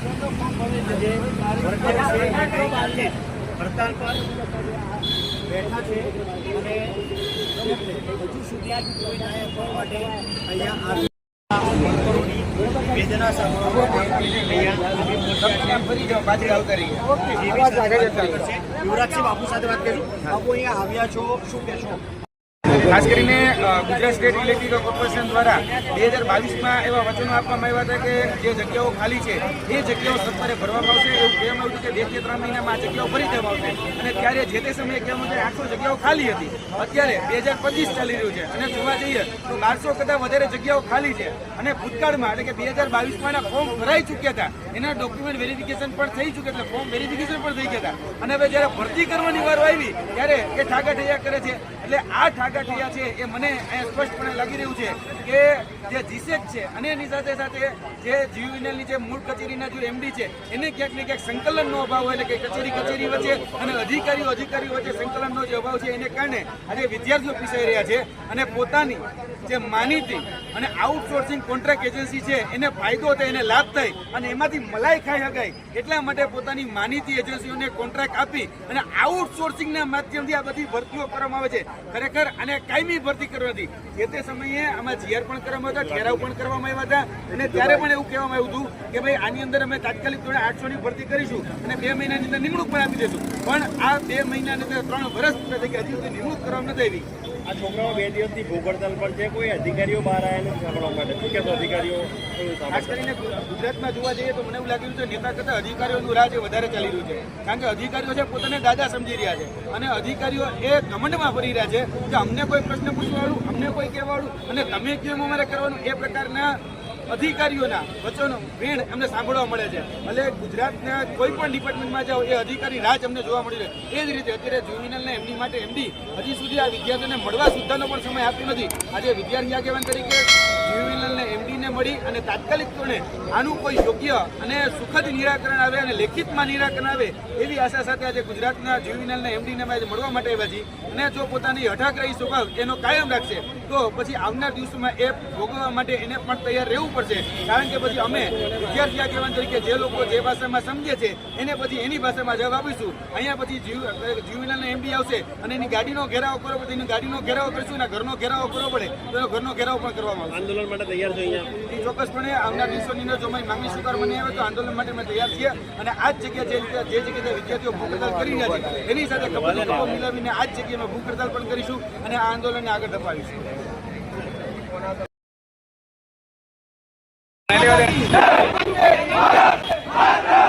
આજે યુવરાજસિંહ બાપુ સાથે વાત કરી. બાપુ અહીંયા આવ્યા છો. શું કહેશો ખાસ કરીને ગુજરાત સ્ટેટ ઇલેક્ટ્રિકલ કોર્પોરેશન દ્વારા બે હજાર બાવીસમાં એવા વચનો આપવામાં આવ્યા હતા કે જે જગ્યાઓ ખાલી છે, એ જગ્યાઓ સરકારે ભરવામાં આવશે. એવું કહેવામાં આવ્યું કે બે કે ત્રણ મહિનામાં જગ્યાઓ ભરી દેવામાં આવશે. અને ત્યારે જે તે સમયે કહેવામાં આવ્યું આઠસો જગ્યાઓ ખાલી હતી. અત્યારે બે હજાર પચીસ ચાલી રહ્યું છે. અને જોવા જઈએ તો બારસો કરતાં વધારે જગ્યાઓ ખાલી છે. અને ભૂતકાળમાં, એટલે કે બે હજાર બાવીસમાં ફોર્મ ભરાઈ ચૂક્યા હતા. એના ડોક્યુમેન્ટ વેરિફિકેશન પણ થઈ ચૂક્યા એટલે ફોર્મ વેરિફિકેશન પણ થઈ ગયા અને હવે જ્યારે ભરતી કરવાની વારો આવી, ત્યારે એ ઠાગાઠૈયા કરે છે. એટલે આ ઠાગા ઠૈયા છે એ મને અહીંયા સ્પષ્ટપણે લાગી રહ્યું છે કે જે જીસેક છે અને એની સાથે સાથે જે જીયુએનએલની જે મૂળ કચેરીના જે એમડી છે, એને ક્યાંક ને ક્યાંક સંકલનનો અભાવ હોય એટલે કે કચેરી કચેરી વચ્ચે અને અધિકારીઓ અધિકારીઓ વચ્ચે સંકલનનો જે અભાવ છે એને કારણે આજે વિદ્યાર્થીઓ પીસાઈ રહ્યા છે અને પોતાની જે માનીતી અને આઉટસોર્સિંગ કોન્ટ્રાક્ટ એજન્સી છે, એને ફાયદો થાય, એને લાભ થાય અને એમાંથી મલાઈ ખાઈ શકાય. એટલા માટે પોતાની માનીતી એજન્સીઓને કોન્ટ્રાક્ટ આપી અને આઉટસોર્સિંગના માધ્યમથી આ બધી ભરતીઓ કરવામાં આવે છે. ખરેખર આને કાયમી ભરતી કરવાથી. જે તે સમયે આમાં જીઆર પણ કરવામાં હતા ઠેરાવ પણ કરવામાં આવ્યા હતા. અને ત્યારે પણ એવું કહેવામાં આવ્યું હતું કે ભાઈ આની અંદર અમે તાત્કાલિક ધોરણે આઠસોની ભરતી કરીશું અને બે મહિનાની અંદર નિમણૂક પણ આપી દઈશું પણ આ બે મહિનાની અંદર ત્રણ વર્ષ થઈ ગયા. હજી સુધી નિમણૂક કરવામાં નથી આવી. આ છોકરાઓ બે દિવસથી ભૂખ હડતાલ પર છે. કોઈ અધિકારીઓ બહાર આવેલા સાંભળવા માટે? શું અધિકારીઓ ખાસ કરીને ગુજરાતમાં જોવા જઈએ તો મને એવું લાગી રહ્યું છે, નેતા કરતા અધિકારીઓનું રાજ વધારે ચાલી રહ્યું છે. કારણ કે અધિકારીઓ છે, પોતાને દાદા સમજી રહ્યા છે. અને અધિકારીઓ એ ઘમંડમાં ફરી રહ્યા છે કે અમને કોઈ પ્રશ્ન પૂછવાવાળું અમને કોઈ કહેવાળું અને તમે કેમ અમારે કરવાનું? એ પ્રકારના અધિકારીઓના વચનો વેણ અમને સાંભળવા મળે છે. એટલે ગુજરાતના કોઈ પણ ડિપાર્ટમેન્ટમાં જાઓ, એ અધિકારી રાજ અમને જોવા મળી રહ્યો એ જ રીતે અત્યારે જુમિનલને એમની માટે એમડી, હજી સુધી આ વિદ્યાર્થીઓને મળવા સુદ્ધાનો પણ સમય આપ્યો નથી. આજે વિદ્યાર્થી આગેવાન તરીકે જુમિનલને એમડીને મળી અને તાત્કાલિક ધોરણે આનું કોઈ યોગ્ય અને સુખદ નિરાકરણ આવે અને લેખિતમાં નિરાકરણ આવે એવી આશા સાથે આજે ગુજરાતના જ્યુવિનલના એમડીને મળવા માટે આવ્યા છીએ. અને જો પોતાની હઠાગ્રહી સ્વભાવ એનો કાયમ રાખશે. તો પછી આવનાર દિવસોમાં એ ભોગવવા માટે એને પણ તૈયાર રહેવું પડશે. કારણ કે પછી અમે વિદ્યાર્થી આગેવાન તરીકે જે લોકો જે ભાષામાં સમજે છે એને પછી એની ભાષામાં જવાબ આપીશું. અહીંયા પછી જ્યુવિનલના એમડી આવશે અને એની ગાડીનો ઘેરાવો કરવો પડે એની ગાડીનો ઘેરાવો કરીશું અને ઘરનો ઘેરાવો કરવો પડે તો ઘરનો ઘેરાવો પણ કરવામાં આવશે. આંદોલન માટે તૈયાર છો અહીંયા? ચોક્કસપણે આવનાર દિવસોની અંદર જો અમારી માંગણી સ્વીકારવાની આવે તો આંદોલન માટે અમે તૈયાર છીએ અને આ જ જગ્યા જે જગ્યાએ વિદ્યાર્થીઓ ભૂખ હડતાલ કરી રહ્યા છે એની સાથે કપડો મિલાવીને આ જ જગ્યાએ ભૂખ હડતાલ પણ કરીશું અને આ આંદોલનને આગળ ધપાવીશું. Dale, dale.